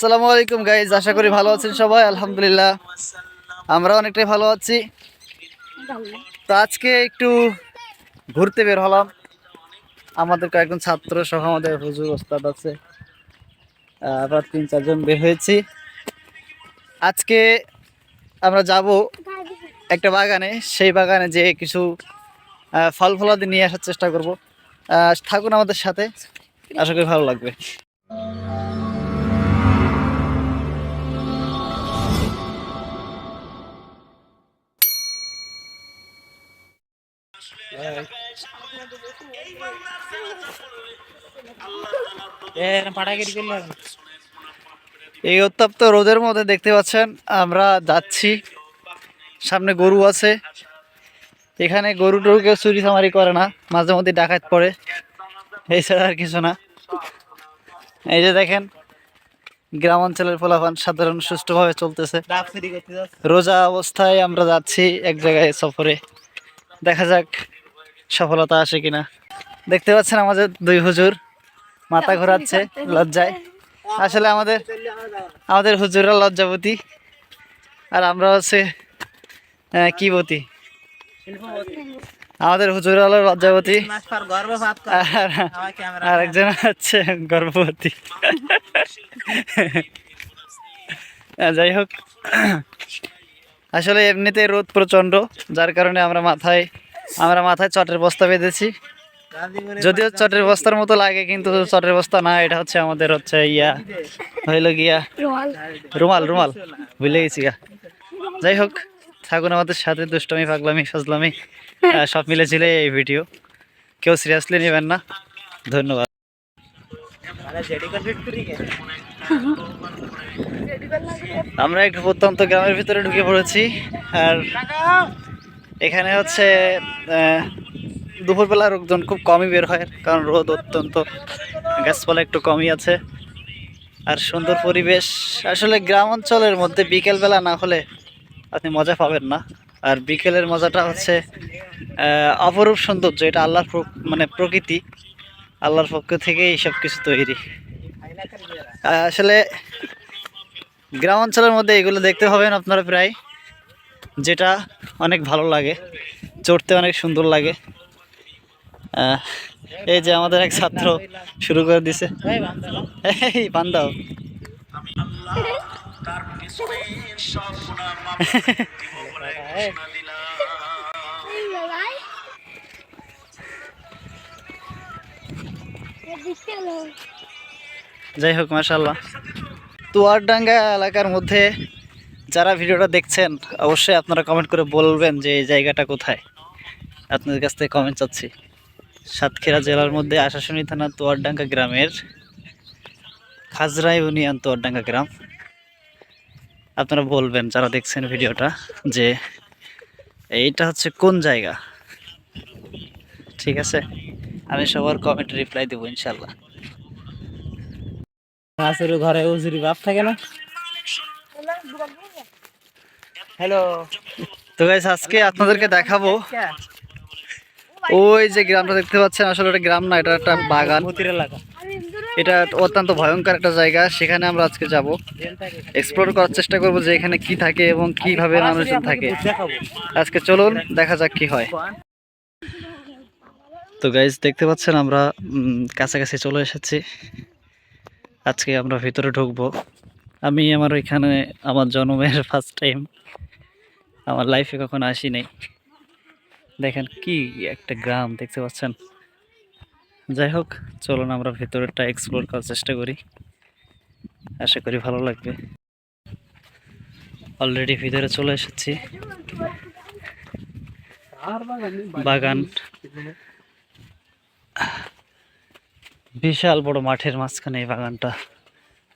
আসসালামু আলাইকুম গাইজ আশা করি ভালো আছেন সবাই, আলহামদুলিল্লাহ। আমরা অনেকটাই ভালো আছি। তো আজকে একটু ঘুরতে বের হলাম। আমাদের কয়েকজন ছাত্র সহ আমাদের হুজুর, ওস্তাদ আছে। আবার তিন, চারজন বের হয়েছি। আজকে আমরা যাব একটা বাগানে। সেই বাগানে যে কিছু ফল ফলাদি নিয়ে আসার চেষ্টা করব। থাকুন আমাদের সাথে। আশা করি ভালো লাগবে। এই উত্তপ্ত রোদের মধ্যে দেখতে পাচ্ছেন আমরা যাচ্ছি। সামনে গরু আছে। এখানে গরু টরু কেউ চুরি চামারি করে না মাঝে মধ্যে ডাকাত পড়ে। এছাড়া আর কিছু না। এই যে দেখেন গ্রাম অঞ্চলের ফলাফান সাধারণ সুষ্ঠুভাবে চলতেছে। রোজা অবস্থায় আমরা যাচ্ছি এক জায়গায় সফরে। দেখা যাক সফলতা আসে কিনা? দেখতে পাচ্ছেন আমাদের দুই হুজুর মাথা ঘোরাচ্ছে লজ্জায়। আসলে আমাদের আমাদের হুজুররা লজ্জাবতী আর আমরা হচ্ছে আহ, কি বতী? আমাদের হুজুর হলো লজ্জাবতী। আর একজন হচ্ছে গর্ভবতী। যাই হোক। আসলে এমনিতে রোদ প্রচণ্ড যার কারণে আমরা মাথায় আমরা মাথায় চটের বস্তা বেঁধেছি। যদিও চটের বস্তার মতো লাগে কিন্তু চটের বস্তা না এটা হচ্ছে আমাদের হচ্ছে ইয়া হইল গিয়া রুমাল। রুমাল ভুলে গেছি গা। যাই হোক থাকুন আমাদের সাথে দুষ্টমি পাগলামি সজলামি সব মিলে ছিল এই ভিডিও। কেউ সিরিয়াসলি নেবেন না। ধন্যবাদ। আমরা একটু প্রত্যন্ত গ্রামের ভিতরে ঢুকে পড়েছি আর এখানে হচ্ছে দুপুরবেলা লোকজন খুব কমই বের হয়, কারণ রোদ অত্যন্ত, গাছপালা একটু কমই আছে। আর সুন্দর পরিবেশ, আসলে গ্রাম অঞ্চলের মধ্যে বিকেলবেলা না হলে আপনি মজা পাবেন না। আর বিকেলের মজাটা হচ্ছে অপরূপ সৌন্দর্য, এটা আল্লাহর মানে প্রকৃতি, আল্লাহর পক্ষ থেকে এইসব কিছু তৈরি। আসলে গ্রাম অঞ্চলের মধ্যে এগুলো দেখতে পাবেন আপনারা প্রায়। যেটা অনেক ভালো লাগে, চড়তে অনেক সুন্দর লাগে। এই যে আমাদের এক ছাত্র শুরু করে দিছে। এই বান্দাও। যাই হোক মাশাল্লাহ তুয়ারডাঙ্গা এলাকার মধ্যে যারা ভিডিওটা দেখছেন, অবশ্যই আপনারা কমেন্ট করে বলবেন যে এই জায়গাটা কোথায়। আপনাদের কাছ থেকে কমেন্ট চাচ্ছি। সাতক্ষীরা জেলার মধ্যে আশাশুনি থানা তোয়ারডাঙ্গা গ্রামের খাজরা ইউনিয়ন তোয়ারডাঙ্গা গ্রাম। আপনারা বলবেন যারা দেখছেন ভিডিওটা যে এইটা হচ্ছে কোন জায়গা? ঠিক আছে? আমি সবার কমেন্ট রিপ্লাই দেবো ইনশাল্লাহ ঘরে উজুরি বাপ থাকে না? হ্যালো তো গাইস আজকে আপনাদেরকে দেখাবো ওই যে গ্রামটা দেখতে পাচ্ছেন, আসলে এটা গ্রাম না, এটা একটা বাগান। এটা অত্যন্ত ভয়ঙ্কর একটা জায়গা, সেখানে আমরা আজকে যাব। এক্সপ্লোর করার চেষ্টা করব যে এখানে কি থাকে এবং কীভাবে মানুষজন থাকে। আজকে চলুন, দেখা যাক কি হয়। তো গাইজ দেখতে পাচ্ছেন আমরা কাছাকাছি চলে এসেছি। আজকে আমরা ভিতরে ঢুকবো। আমি আমার এখানে আমার জন্মের ফার্স্ট টাইম আমার লাইফে কখনো আসি নাই। দেখেন কি একটা গ্রাম, দেখতে পাচ্ছেন? যাই হোক, চলুন আমরা ভেতরেরটা এক্সপ্লোর করার চেষ্টা করি। আশা করি ভালো লাগবে। অলরেডি ভিতরে চলে এসেছি। বাগান। বিশাল বড় মাঠের মাঝখানে এই বাগানটা।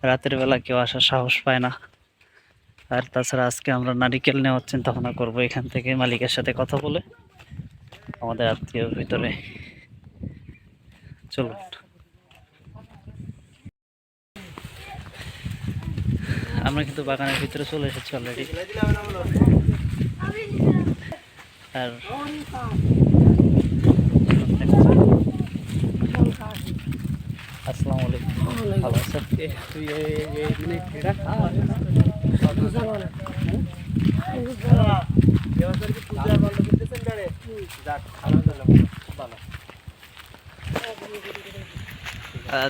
রাতের বেলা কেউ আসার সাহস পায় না। আর তাছাড়া আজকে আমরা নারিকেল নেওয়ার চিন্তা ভাবনা করব এখান থেকে মালিকের সাথে কথা বলে আমাদের আত্মীয় ভিতরে চলুন আমরা কিন্তু বাগানের ভিতরে চলে এসেছি অলরেডি আর আসসালামু আলাইকুম ভালো আছেন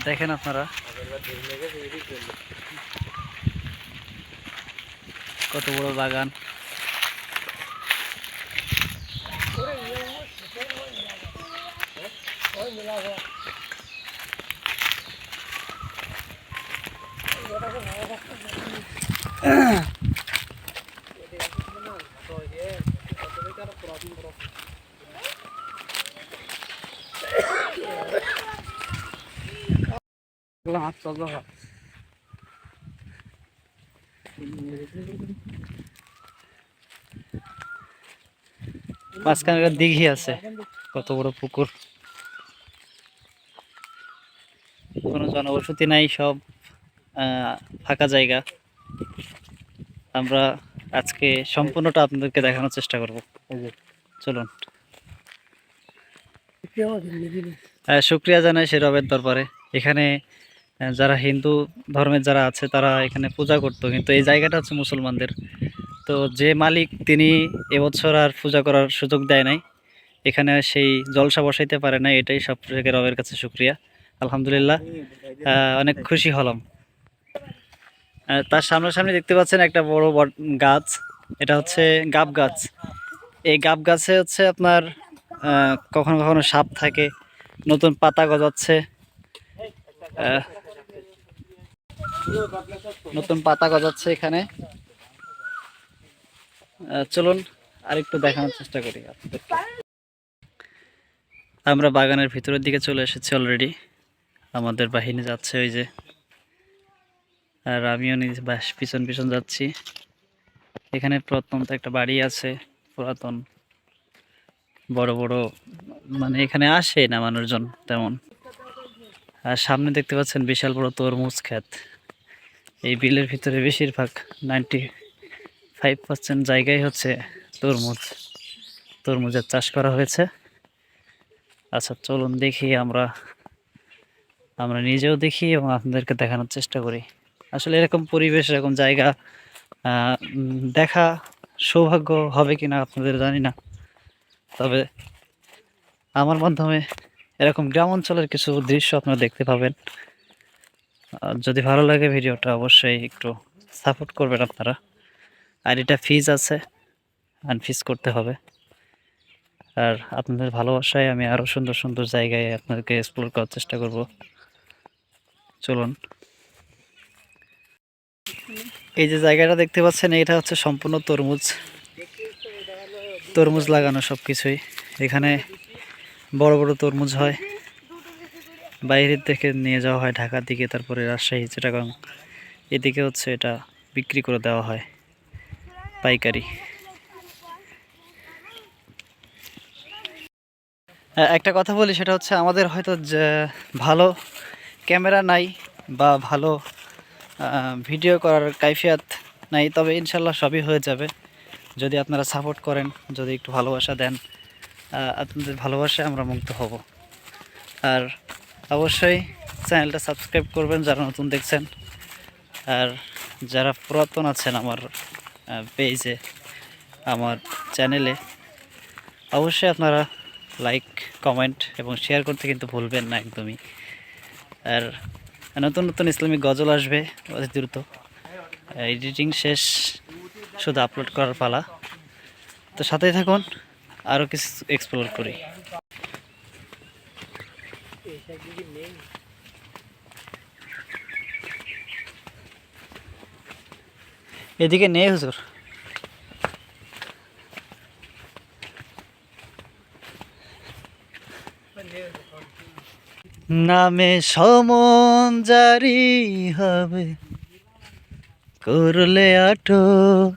দেখেন আপনারা। কত বড় বাগান। দিঘি আছে। কত বড় পুকুর। কোনো জনবসতি নাই সব ফাঁকা জায়গা। আমরা আজকে সম্পূর্ণটা আপনাদেরকে দেখানোর চেষ্টা করব। চলুন। শুক্রিয়া জানাই সে রবের দরবারে। এখানে যারা হিন্দু ধর্মের যারা আছে তারা এখানে পূজা করতো। কিন্তু এই জায়গাটা হচ্ছে মুসলমানদের। তো যে মালিক তিনি এবছর আর পূজা করার সুযোগ দেয় নাই। এখানে সেই জলসা বসাইতে পারে না এটাই সব থেকে রবের কাছে শুক্রিয়া আলহামদুলিল্লাহ। আহ, অনেক খুশি হলাম। তার সামনাসামনি দেখতে পাচ্ছেন একটা বড় গাছ। এটা হচ্ছে গাব গাছ। এই গাব গাছে হচ্ছে আপনার কখনো কখনো সাপ থাকে, নতুন পাতা গজাচ্ছে নতুন পাতা গজাচ্ছে এখানে। চলুন আরেকটু দেখানোর চেষ্টা করি। আমরা বাগানের ভিতরের দিকে চলে এসেছি অলরেডি আমাদের বাহিনী যাচ্ছে ওই যে। আর আমিও নিজে বাস পিছন পিছন যাচ্ছি। এখানে প্রত্যন্ত একটা বাড়ি আছে, পুরাতন। বড় বড় মানে এখানে আসে না মানুষজন তেমন। আর সামনে দেখতে পাচ্ছেন বিশাল বড় তরমুজ ক্ষেত। এই বিলের ভিতরে বেশিরভাগ নাইনটি ফাইভ পার্সেন্ট জায়গায় হচ্ছে তরমুজ। তরমুজের চাষ করা হয়েছে। আচ্ছা চলুন দেখি আমরা আমরা নিজেও দেখি এবং আপনাদেরকে দেখানোর চেষ্টা করি। আসলে এরকম পরিবেশ, এরকম জায়গা দেখা সৌভাগ্য হবে কি না আপনাদের জানি না। তবে আমার মাধ্যমে এরকম গ্রাম অঞ্চলের কিছু দৃশ্য আপনারা দেখতে পাবেন। যদি ভালো লাগে ভিডিওটা অবশ্যই একটু সাপোর্ট করবেন আপনারা। আর এটা ফিজ আছে, আর ফিজ করতে হবে। আর আপনাদের ভালোবাসায় আমি আরও সুন্দর সুন্দর জায়গায় আপনাদেরকে এক্সপ্লোর করার চেষ্টা করব। চলুন। এই যে জায়গাটা দেখতে পাচ্ছেন, এটা হচ্ছে সম্পূর্ণ তরমুজ। তরমুজ লাগানো সব কিছুই এখানে বড় বড় তরমুজ হয়। বাইরের থেকে নিয়ে যাওয়া হয় ঢাকার দিকে, তারপরে রাজশাহী, চিটাগাং। এদিকে হচ্ছে এটা বিক্রি করে দেওয়া হয় পাইকারি। একটা কথা বলি, সেটা হচ্ছে আমাদের হয়তো ভালো ক্যামেরা নাই বা ভালো ভিডিও করার কাইফিয়াত নাই, তবে ইনশাল্লাহ সবই হয়ে যাবে। যদি আপনারা সাপোর্ট করেন, যদি একটু ভালোবাসা দেন আপনাদের ভালোবাসায় আমরা মুগ্ধ হব। আর অবশ্যই চ্যানেলটা সাবস্ক্রাইব করবেন যারা নতুন দেখছেন। আর যারা পুরাতন আছেন আমার পেজে আমার চ্যানেলে অবশ্যই আপনারা লাইক কমেন্ট এবং শেয়ার করতে কিন্তু ভুলবেন না একদমই। আর নতুন নতুন ইসলামিক গজল আসবে, অতি দ্রুত। এডিটিং শেষ, শুধু আপলোড করার পালা। তো সাথেই থাকুন আরও কিছু এক্সপ্লোর করি। এদিকে নেই হুজুর। নামে সমন জারি হবে। করলে আটক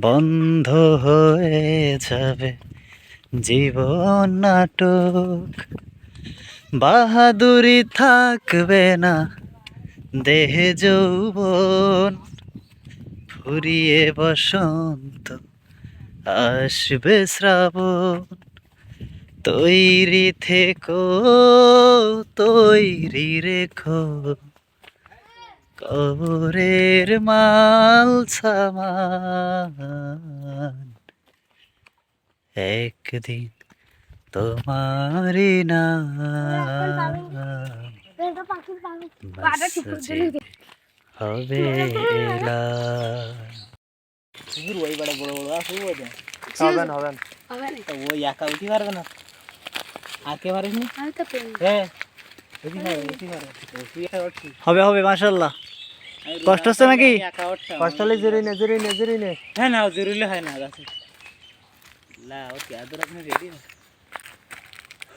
বন্ধ হয়ে যাবে। জীবন নাটক বাহাদুরি থাকবে না। দেহে যৌবন ফুরিয়ে বসন্ত, আসবে শ্রাবণ। তৈরি থেকো, তৈরি রেখো। কবরের মাল সামান। একদিন তোমারি না হবে হবেন হবেন ওই একা উঠি পারবে না। আর কে মারিস হ্যাঁ, হবে হবে মাশাল্লাহ কষ্ট হচ্ছে নাকি? কষ্ট হলে জুড়ি নে জুড়ি নে জুড়ি নে। হ্যাঁ না জুড়িলে হয় না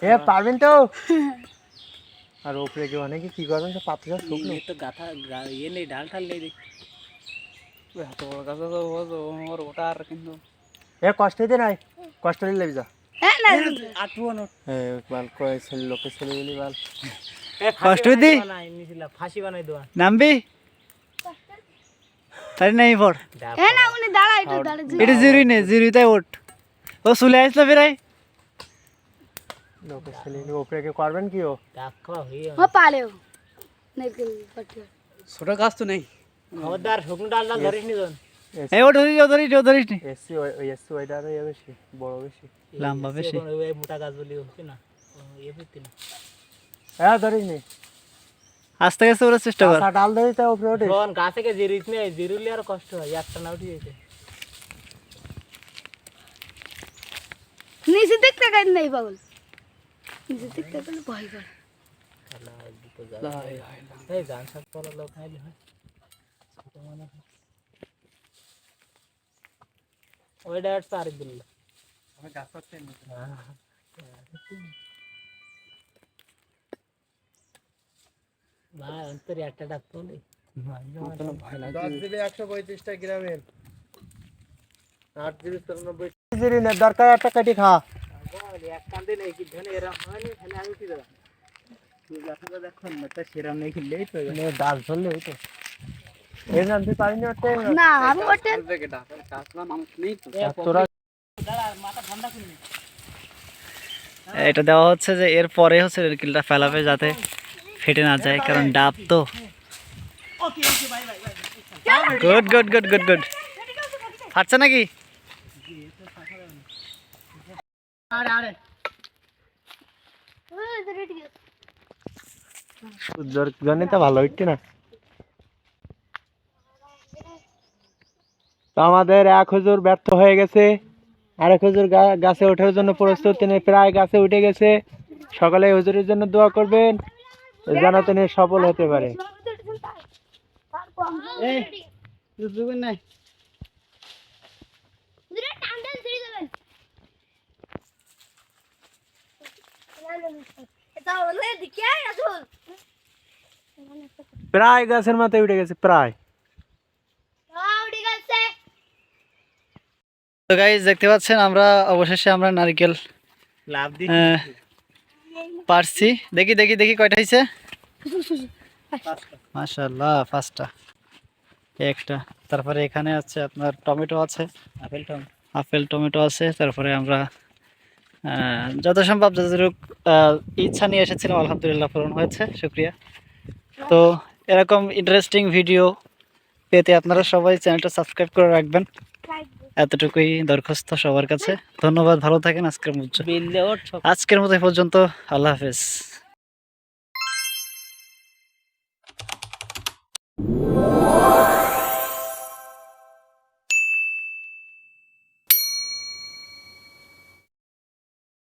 এ পারবেন তো? আর ওপরে কেউ অনেকে কি করবেন তো পাথর শুকনো। ইয়ে তো গাথা ইয়ে নেই ডাল ঠাল নেই দেখি। এত বড় গাছ ওটা আর কিন্তু। এ কষ্ট হইতে নাই। কষ্ট হইলে যা। হ্যাঁ নামবি? তাই নাই পর হ্যাঁ এটা জিরুই নে জিরুই তাই ওঠ। ও চলে আসলো কি করবেন কি ও? ছোট গাছ তো নেই। খবরদার শুকনো ডাল ধরিস নি তোর এই ও ধরিস ও ধরিস ও ধরিস নি এসি ওই এসি ওইটার বেশি বড় বেশি। লম্বা বেশি। ওই মোটা গাছ বলি হচ্ছে না? হ্যাঁ ধরিস নি। আস্তে আস্তে ওরা চেষ্টা কর। ডাল ধরিস তাই উপরে ওঠে। যখন গাছ থেকে জিরিস নেই জিরুলি আর কষ্ট হয় একটা না উঠে যেতে নিচে দেখতে কাজ নেই পাগল? নিচে দেখতে গেলে ভয় করে। এই গান সব লোক নাইলে হয় ছোট মনে হয়। ওই ডাইরেক্ট তারিখ দিল ভাই অন্তরে একটা ডাক তোলে দশ জিবি একশো পঁয়ত্রিশটা গ্রামের আট জিবি চুরানব্বই জিবি নে দরকার একটা কাটি খা এক কান্দে নেই কি ধনে এরম হয়নি তাহলে আমি কি দেবো তুই গাছটা দেখুন না তো সেরম নেই কিনলেই তো নে ডাল ধরলে ওই তো এর নাম তুই পারিনি ওঠে না আমি ওটা তোরা মাথা ঠান্ডা করুন এটা দেওয়া হচ্ছে যে এর পরে হচ্ছে রেলকিলটা ফেলাবে যাতে ফেটে না যায় কারণ ডাব তো। গুড গুড গুড গুড গুড। ফাটছে নাকি? সূর্যর জন্য তো ভালো হচ্ছে না। তো আমাদের এক হুজুর ব্যর্থ হয়ে গেছে। আর এক হুজুর গাছে ওঠার জন্য প্রস্তুত তিনি প্রায় গাছে উঠে গেছে। সকালে হুজুরের জন্য দোয়া করবেন যেন তিনি সফল হতে পারে। প্রায় গাছের মাথায় উঠে গেছে প্রায়। তো গাইজ দেখতে পাচ্ছেন আমরা অবশেষে আমরা নারকেল লাভ দি পারছি। দেখি দেখি দেখি কয়টা হয়েছে মাশাল্লাহ পাঁচটা। একটা। তারপরে এখানে আছে আপনার টমেটো আছে। আপেল আপেল টমেটো আছে। তারপরে আমরা আহ, যত সম্ভব যতটুক আহ, ইচ্ছা নিয়ে এসেছিলাম আলহামদুলিল্লাহ পূরণ হয়েছে। শুক্রিয়া। তো এরকম ইন্টারেস্টিং ভিডিও পেতে আপনারা সবাই চ্যানেলটা সাবস্ক্রাইব করে রাখবেন। এতটুকুই দরখাস্ত সবার কাছে। ধন্যবাদ ভালো থাকেন আজকের মতো। আজকের মতো পর্যন্ত আল্লাহ হাফেজ।